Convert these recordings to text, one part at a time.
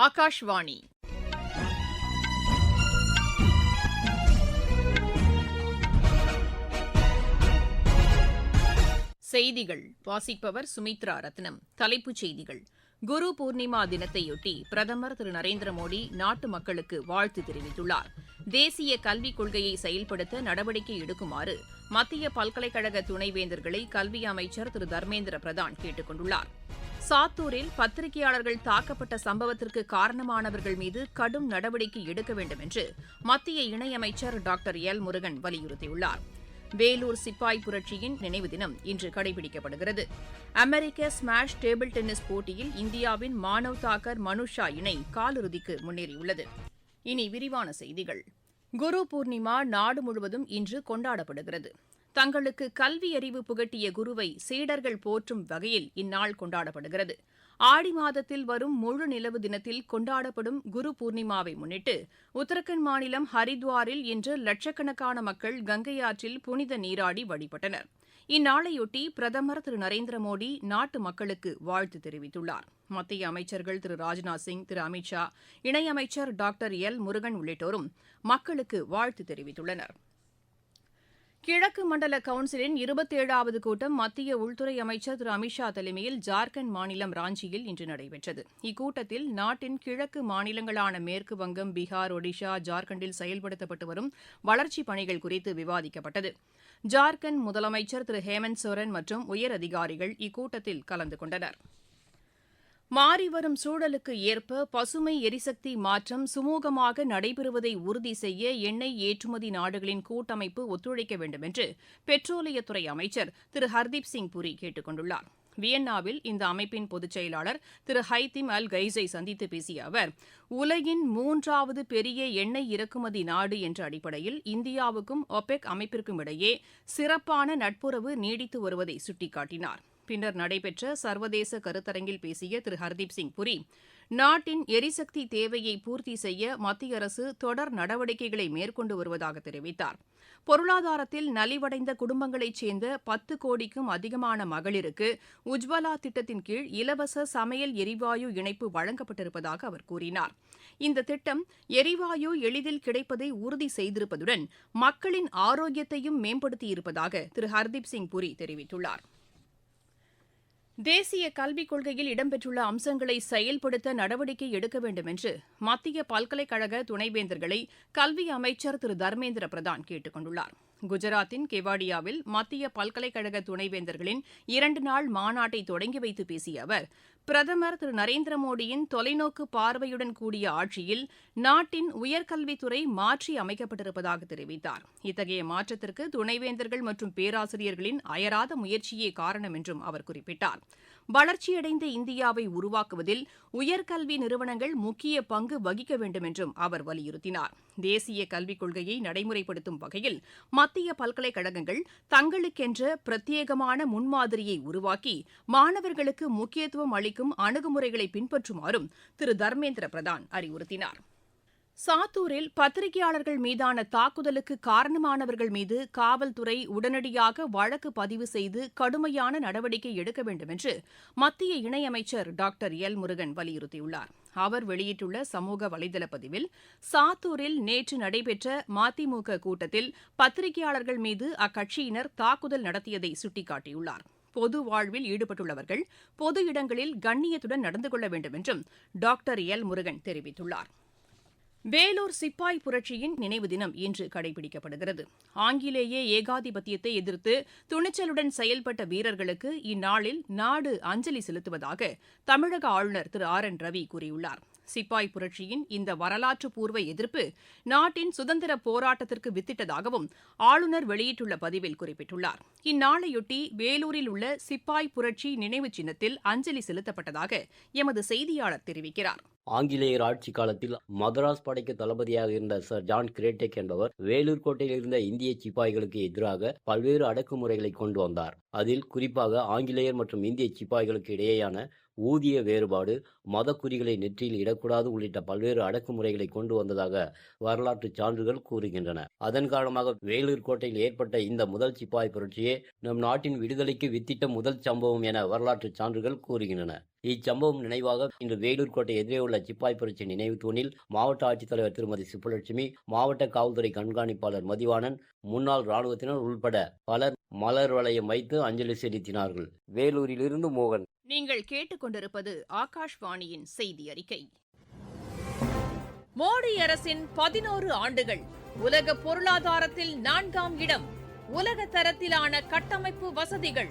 ஆகாஷ்வாணி. செய்திகள். வாசிப்பவர் சுமித்ரா ரத்னம். தலைப்புச் செய்திகள். குரு பூர்ணிமா தினத்தையொட்டி பிரதமர் திரு நரேந்திர மோடி நாட்டு மக்களுக்கு வாழ்த்து தெரிவித்துள்ளார். தேசிய கல்விக் கொள்கையை செயல்படுத்த நடவடிக்கை எடுக்குமாறு மத்திய பல்கலைக்கழக துணைவேந்தர்களை கல்வி அமைச்சர் திரு. தர்மேந்திர பிரதான் கேட்டுக் கொண்டுள்ளார். சாத்தூரில் பத்திரிகையாளர்கள் தாக்கப்பட்ட சம்பவத்திற்கு காரணமானவர்கள் மீது கடும் நடவடிக்கை எடுக்க வேண்டும் என்று மத்திய இணையமைச்சர் டாக்டர் எல். முருகன் வலியுறுத்தியுள்ளார். வேலூர் சிப்பாய் புரட்சியின் நினைவு தினம் இன்று கடைபிடிக்கப்படுகிறது. அமெரிக்க ஸ்மாஷ் டேபிள் டென்னிஸ் போட்டியில் இந்தியாவின் மானவ் தாக்கர் மனுஷா இணை காலிறுதிக்கு முன்னேறியுள்ளது. இனி விரிவான செய்திகள். குரு பூர்ணிமா நாடு முழுவதும் இன்று கொண்டாடப்படுகிறது. தங்களுக்கு கல்வி அறிவு புகட்டிய குருவை சீடர்கள் போற்றும் வகையில் இந்நாள் கொண்டாடப்படுகிறது. ஆடி மாதத்தில் வரும் முழு நிலவு தினத்தில் கொண்டாடப்படும் குரு பூர்ணிமாவை முன்னிட்டு உத்தரகண்ட் மாநிலம் ஹரித்வாரில் இன்று லட்சக்கணக்கான மக்கள் கங்கை ஆற்றில் புனித நீராடி வழிபட்டனர். இந்நாளையொட்டி பிரதமர் திரு நரேந்திர மோடி நாட்டு மக்களுக்கு வாழ்த்து தெரிவித்துள்ளார். மத்திய அமைச்சர்கள் திரு ராஜ்நாத் சிங் திரு அமித் ஷா இணையமைச்சர் டாக்டர் எல் முருகன் உள்ளிட்டோரும் மக்களுக்கு வாழ்த்து தெரிவித்துள்ளனா் கிழக்கு மண்டல கவுன்சிலின் இருபத்தேழாவது கூட்டம் மத்திய உள்துறை அமைச்சர் திரு. அமித்ஷா தலைமையில் ஜார்க்கண்ட் மாநிலம் ராஞ்சியில் இன்று நடைபெற்றது. இக்கூட்டத்தில் நாட்டின் கிழக்கு மாநிலங்களான மேற்கு வங்கம் பீகார் ஒடிஷா ஜார்க்கண்டில் செயல்படுத்தப்பட்டு வரும் வளர்ச்சிப் பணிகள் குறித்து விவாதிக்கப்பட்டது. ஜார்க்கண்ட் முதலமைச்சர் திரு. ஹேமந்த் சோரன் மற்றும் உயரதிகாரிகள் இக்கூட்டத்தில் கலந்து கொண்டனா் மாறிவரும் சூழலுக்கு ஏற்ப பசுமை எரிசக்தி மாற்றம் சுமூகமாக நடைபெறுவதை உறுதி செய்ய எண்ணெய் ஏற்றுமதி நாடுகளின் கூட்டமைப்பு ஒத்துழைக்க வேண்டும் என்று பெட்ரோலியத்துறை அமைச்சர் திரு ஹர்தீப் சிங் புரி கேட்டுக் கொண்டுள்ளார். வியன்னாவில் இந்த அமைப்பின் பொதுச் செயலாளர் திரு ஹைத்திம் அல் கைஸை சந்தித்து பேசிய அவர் உலகின் மூன்றாவது பெரிய எண்ணெய் இறக்குமதி நாடு என்ற அடிப்படையில் இந்தியாவுக்கும் ஒபெக் அமைப்பிற்கும் இடையே சிறப்பான நட்புறவு நீடித்து வருவதை சுட்டிக்காட்டினார். பின்னர் நடைபெற்ற சர்வதேச கருத்தரங்கில் பேசிய திரு. ஹர்தீப் சிங் புரி நாட்டின் எரிசக்தி தேவையை பூர்த்தி செய்ய மத்திய அரசு தொடர் நடவடிக்கைகளை மேற்கொண்டு வருவதாக தெரிவித்தார். பொருளாதாரத்தில் நலிவடைந்த குடும்பங்களைச் சேர்ந்த பத்து கோடிக்கும் அதிகமான மகளிருக்கு உஜ்வலா திட்டத்தின் கீழ் இலவச சமையல் எரிவாயு இணைப்பு வழங்கப்பட்டிருப்பதாக அவர் கூறினார். இந்த திட்டம் எரிவாயு எளிதில் கிடைப்பதை உறுதி செய்திருப்பதுடன் மக்களின் ஆரோக்கியத்தையும் மேம்படுத்தியிருப்பதாக திரு. ஹர்தீப் சிங் புரி தெரிவித்துள்ளார். தேசிய கல்விக் கொள்கையில் இடம்பெற்றுள்ள அம்சங்களை செயல்படுத்த நடவடிக்கை எடுக்க வேண்டும் என்று மத்திய பல்கலைக்கழக துணைவேந்தர்களை கல்வி அமைச்சர் திரு. தர்மேந்திர பிரதான் கேட்டுக் கொண்டுள்ளார். குஜராத்தின் கெவாடியாவில் மத்திய பல்கலைக்கழக துணைவேந்தர்களின் இரண்டு நாள் மாநாட்டை தொடங்கி வைத்து பேசிய அவர் பிரதமர் திரு நரேந்திர மோடியின் தொலைநோக்கு பார்வையுடன் கூடிய ஆட்சியில் நாட்டின் உயர்கல்வித்துறை மாற்றி அமைக்கப்பட்டிருப்பதாக தெரிவித்தார். இத்தகைய மாற்றத்திற்கு துணைவேந்தர்கள் மற்றும் பேராசிரியர்களின் அயராத முயற்சியே காரணம் என்றும் அவர் குறிப்பிட்டார். வளர்ச்சியடைந்த இந்தியாவை உருவாக்குவதில் உயர்கல்வி நிறுவனங்கள் முக்கிய பங்கு வகிக்க வேண்டும் என்றும் அவர் வலியுறுத்தினார். தேசிய கல்விக் கொள்கையை நடைமுறைப்படுத்தும் வகையில் மத்திய பல்கலைக்கழகங்கள் தங்களுக்கென்ற பிரத்யேகமான முன்மாதிரியை உருவாக்கி மாணவர்களுக்கு முக்கியத்துவம் அளிக்கும் அணுகுமுறைகளை பின்பற்றுமாறும் திரு தர்மேந்திர பிரதான் அறிவுறுத்தினார். சாத்தூரில் பத்திரிகையாளர்கள் மீதான தாக்குதலுக்கு காரணமானவர்கள் மீது காவல்துறை உடனடியாக வழக்கு பதிவு செய்து கடுமையான நடவடிக்கை எடுக்க வேண்டும் என்று மத்திய இணையமைச்சர் டாக்டர் எல் முருகன் வலியுறுத்தியுள்ளார். அவர் வெளியிட்டுள்ள சமூக வலைதள பதிவில் சாத்தூரில் நேற்று நடைபெற்ற மதிமுக கூட்டத்தில் பத்திரிகையாளர்கள் மீது அக்கட்சியினர் தாக்குதல் நடத்தியதை சுட்டிக்காட்டியுள்ளார். பொது வாழ்வில் ஈடுபட்டுள்ளவர்கள் பொது இடங்களில் கண்ணியத்துடன் நடந்து கொள்ள வேண்டும் என்றும் டாக்டர் எல் முருகன் தெரிவித்துள்ளார். வேலூர் சிப்பாய் புரட்சியின் நினைவு தினம் இன்று கடைபிடிக்கப்படுகிறது. ஆங்கிலேய ஏகாதிபத்தியத்தை எதிர்த்து துணிச்சலுடன் செயல்பட்ட வீரர்களுக்கு இந்நாளில் நாடு அஞ்சலி செலுத்துவதாக தமிழக ஆளுநர் திரு ஆர் என் ரவி கூறியுள்ளார். சிப்பாய் புரட்சியின் இந்த வரலாற்று பூர்வ எதிர்ப்பு நாட்டின் சுதந்திர போராட்டத்திற்கு வித்திட்டதாகவும் ஆளுநர் வெளியிட்டுள்ள பதிவில் குறிப்பிட்டுள்ளார். இந்நாளையொட்டி வேலூரில் உள்ள சிப்பாய் புரட்சி நினைவு சின்னத்தில் அஞ்சலி செலுத்தப்பட்டதாக எமது செய்தியாளர் தெரிவிக்கிறார். ஆங்கிலேயர் ஆட்சி காலத்தில் மதராஸ் படைக்கு தளபதியாக இருந்த சர் ஜான் கிரேட்டெக் என்பவர் வேலூர் கோட்டையில் இருந்த இந்திய சிப்பாய்களுக்கு எதிராக பல்வேறு அடக்குமுறைகளை கொண்டு வந்தார். அதில் குறிப்பாக ஆங்கிலேயர் மற்றும் இந்திய சிப்பாய்களுக்கு இடையேயான ஊதிய வேறுபாடு மதக்குறிகளை நெற்றியில் இடக்கூடாது உள்ளிட்ட பல்வேறு அடக்குமுறைகளை கொண்டு வந்ததாக வரலாற்று சான்றுகள் கூறுகின்றன. அதன் காரணமாக வேலூர் கோட்டையில் ஏற்பட்ட இந்த முதல் சிப்பாய் புரட்சியே நம் நாட்டின் விடுதலைக்கு வித்திட்ட முதல் சம்பவம் என வரலாற்று சான்றுகள் கூறுகின்றன. இச்சம்பவம் நினைவாக இன்று வேலூர் கோட்டை எதிரே உள்ள சிப்பாய் புரட்சி நினைவு தூணில் மாவட்ட ஆட்சித்தலைவர் திருமதி சுப்புலட்சுமி மாவட்ட காவல்துறை கண்காணிப்பாளர் மதிவாணன் முன்னாள் இராணுவத்தினர் உள்பட பலர் மலர் வளையம் வைத்து அஞ்சலி செலுத்தினார்கள். வேலூரிலிருந்து மோகன். நீங்கள் கேட்டுக்கொண்டிருப்பது ஆகாஷ்வாணியின் செய்தி அறிக்கை மோடி அரசின் பதினோரு ஆண்டுகள் உலக பொருளாதாரத்தில் நான்காம் இடம் உலக தரத்திலான கட்டமைப்பு வசதிகள்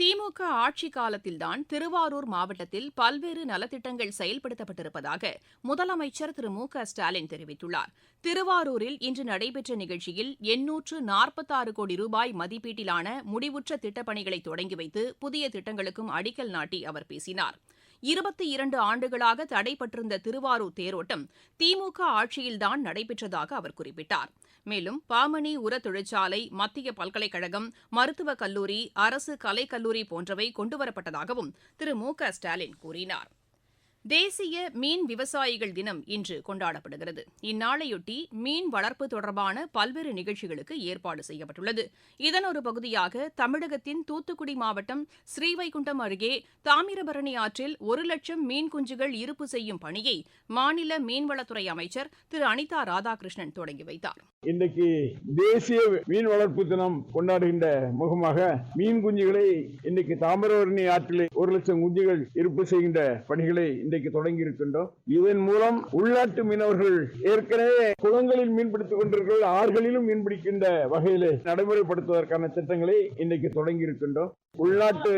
திமுக ஆட்சிக் காலத்தில்தான் திருவாரூர் மாவட்டத்தில் பல்வேறு நலத்திட்டங்கள் செயல்படுத்தப்பட்டிருப்பதாக முதலமைச்சர் திரு. மு. க. ஸ்டாலின் தெரிவித்துள்ளார். திருவாரூரில் இன்று நடைபெற்ற நிகழ்ச்சியில் எண்ணூற்று நாற்பத்தாறு கோடி ரூபாய் மதிப்பீட்டிலான முடிவுற்ற திட்டப்பணிகளை தொடங்கி வைத்து புதிய திட்டங்களுக்கும் அடிக்கல் நாட்டி அவர் பேசினார். இருபத்தி இரண்டு ஆண்டுகளாக தடைபட்டிருந்த திருவாரூர் தேரோட்டம் திமுக ஆட்சியில்தான் நடைபெற்றதாக அவர் குறிப்பிட்டார். மேலும் பாமணி உர தொழிற்சாலை மத்திய பல்கலைக்கழகம் மருத்துவக் கல்லூரி அரசு கலைக்கல்லூரி போன்றவை கொண்டுவரப்பட்டதாகவும் திரு மு க ஸ்டாலின் கூறினார். தேசிய மீன் விவசாயிகள் தினம் இன்று கொண்டாடப்படுகிறது. இந்நாளையொட்டி மீன் வளர்ப்பு தொடர்பான பல்வேறு நிகழ்ச்சிகளுக்கு ஏற்பாடு செய்யப்பட்டுள்ளது. இதன் ஒரு பகுதியாக தமிழகத்தின் தூத்துக்குடி மாவட்டம் ஸ்ரீவைகுண்டம் அருகே தாமிரபரணி ஆற்றில் ஒரு லட்சம் மீன் குஞ்சுகள் இருப்பு செய்யும் பணியை மாநில மீன்வளத்துறை அமைச்சர் திரு அனிதா ராதாகிருஷ்ணன் தொடங்கி வைத்தார். இன்றைக்கு தேசிய மீன் வளர்ப்பு தினம் கொண்டாடுகின்ற முகமாக மீன் குஞ்சுகளை இன்னைக்கு தாமிரபரணி ஆற்றிலே ஒரு லட்சம் குஞ்சுகள் இருப்பு செய்கின்ற பணிகளை இன்றைக்கு தொடங்கி இருக்கின்றோம் இதன் மூலம் உள்நாட்டு மீனவர்கள் ஏற்கனவே குளங்களில் மீன்பிடித்துக் கொண்டிருக்கிற ஆறுகளிலும் மீன்பிடிக்கின்ற வகையிலே நடைமுறைப்படுத்துவதற்கான திட்டங்களை இன்றைக்கு தொடங்கி இருக்கின்றோம் உள்நாட்டு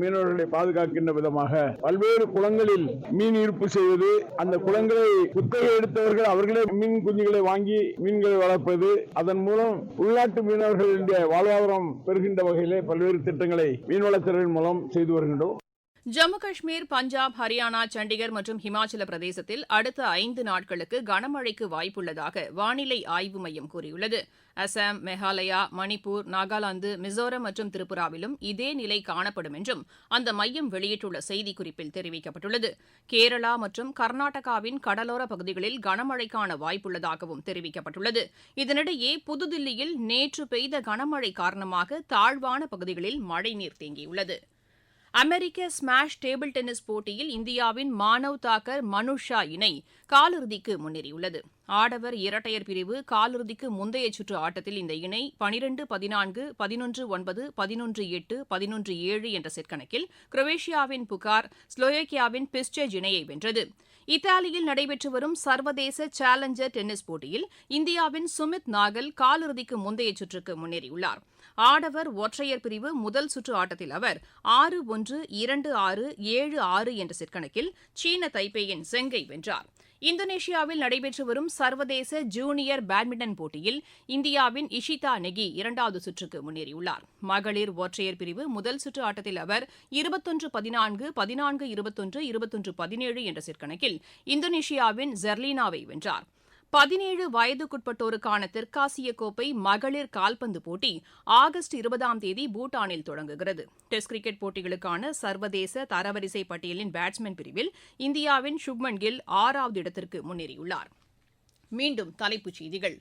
மீனவர்களை பாதுகாக்கின்ற விதமாக பல்வேறு குளங்களில் மீன் இருப்பு செய்வது அந்த குளங்களை குத்தகை எடுத்தவர்கள் அவர்களே மீன் குஞ்சுகளை வாங்கி மீன்களை வளர்ப்பது அதன் மூலம் உள்நாட்டு மீனவர்களுடைய வாழ்வாதாரம் பெறுகின்ற வகையிலே பல்வேறு திட்டங்களை மீன்வளத்துறையின் மூலம் செய்து வருகின்றோம். ஜம்மு காஷ்மீர் பஞ்சாப் ஹரியானா சண்டிகர் மற்றும் ஹிமாச்சல பிரதேசத்தில் அடுத்த ஐந்து நாட்களுக்கு கனமழைக்கு வாய்ப்புள்ளதாக வானிலை ஆய்வு மையம் கூறியுள்ளது. அசாம் மேகாலயா மணிப்பூர் நாகாலாந்து மிசோரம் மற்றும் திரிபுராவிலும் இதே நிலை காணப்படும் என்றும் அந்த மையம் வெளியிட்டுள்ள செய்திக்குறிப்பில் தெரிவிக்கப்பட்டுள்ளது. கேரளா மற்றும் கர்நாடகாவின் கடலோர பகுதிகளில் கனமழைக்கான வாய்ப்புள்ளதாகவும் தெரிவிக்கப்பட்டுள்ளது. இதனிடையே புதுதில்லியில் நேற்று பெய்த கனமழை காரணமாக தாழ்வான பகுதிகளில் மழைநீர் தேங்கியுள்ளது. அமெரிக்க ஸ்மாஷ் டேபிள் டென்னிஸ் போட்டியில் இந்தியாவின் மானவ் தாக்கர் மனுஷா இணை காலிறுதிக்கு முன்னேறியுள்ளது. ஆடவர் இரட்டையர் பிரிவு காலிறுதிக்கு முந்தைய சுற்று ஆட்டத்தில் இந்த இணை பனிரெண்டு பதினான்கு பதினொன்று ஒன்பது பதினொன்று எட்டு பதினொன்று ஏழு என்ற செட் கணக்கில் குரோவேஷியாவின் புகார் ஸ்லோவேக்கியாவின் பிஸ்டேஜ் இணையை வென்றது. இத்தாலியில் நடைபெற்று வரும் சர்வதேச சேலஞ்சர் டென்னிஸ் போட்டியில் இந்தியாவின் சுமித் நாகல் காலிறுதிக்கு முந்தைய சுற்றுக்கு முன்னேறியுள்ளார். ஆடவர் ஒற்றையர் பிரிவு முதல் சுற்று ஆட்டத்தில் அவர் ஆறு ஒன்று இரண்டு ஆறு ஏழு ஆறு என்ற செட்கணக்கில் சீன தைப்பேயின் செங்கை வென்றார். இந்தோனேஷியாவில் நடைபெற்று வரும் சர்வதேச ஜூனியர் பேட்மிண்டன் போட்டியில் இந்தியாவின் இஷிதா நெகி இரண்டாவது சுற்றுக்கு முன்னேறியுள்ளார். மகளிர் ஒற்றையர் பிரிவு முதல் சுற்று ஆட்டத்தில் அவர் இருபத்தொன்று பதினான்கு பதினான்கு இருபத்தொன்று இருபத்தொன்று பதினேழு என்ற செட்கணக்கில் இந்தோனேஷியாவின் ஜெர்லீனாவை வென்றார். பதினேழு வயதுக்குட்பட்டோருக்கான தெற்காசிய கோப்பை மகளிர் கால்பந்து போட்டி ஆகஸ்ட் இருபதாம் தேதி பூட்டானில் தொடங்குகிறது. டெஸ்ட் கிரிக்கெட் போட்டிகளுக்கான சர்வதேச தரவரிசை பட்டியலின் பேட்ஸ்மேன் பிரிவில் இந்தியாவின் சுப்மன் கில் ஆறாவது இடத்திற்கு முன்னேறியுள்ளார். மீண்டும் தலைப்புச் செய்திகள்.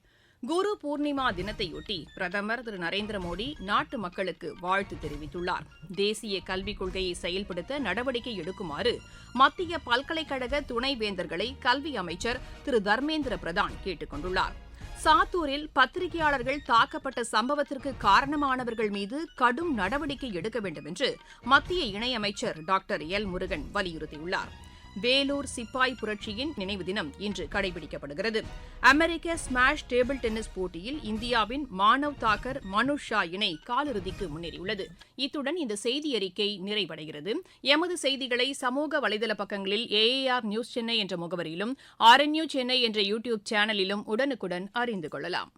குரு பூர்ணிமா தினத்தையொட்டி பிரதமர் திரு நரேந்திர மோடி நாட்டு மக்களுக்கு வாழ்த்து தெரிவித்துள்ளார். தேசிய கல்விக் கொள்கையை செயல்படுத்த நடவடிக்கை எடுக்குமாறு மத்திய பல்கலைக்கழக துணைவேந்தர்களை கல்வி அமைச்சர் திரு தர்மேந்திர பிரதான் கேட்டுக் கொண்டுள்ளார். சாத்தூரில் பத்திரிகையாளர்கள் தாக்கப்பட்ட சம்பவத்திற்கு காரணமானவர்கள் மீது கடும் நடவடிக்கை எடுக்க வேண்டும் என்று மத்திய இணையமைச்சர் டாக்டர் எல் முருகன் வலியுறுத்தியுள்ளார். வேலூர் சிப்பாய் புரட்சியின் நினைவு தினம் இன்று கடைபிடிக்கப்படுகிறது. அமெரிக்க ஸ்மாஷ் டேபிள் டென்னிஸ் போட்டியில் இந்தியாவின் மானவ் தாக்கர் மனுஷ் ஷா இணை காலிறுதிக்கு முன்னேறியுள்ளது. இத்துடன் இந்த செய்தி அறிக்கை நிறைவடைகிறது. எமது செய்திகளை சமூக வலைதள பக்கங்களில் ஏஏஆர் நியூஸ் சென்னை என்ற முகவரியிலும் ஆர்என்யூ சென்னை என்ற யூடியூப் சேனலிலும் உடனுக்குடன் அறிந்து கொள்ளலாம்.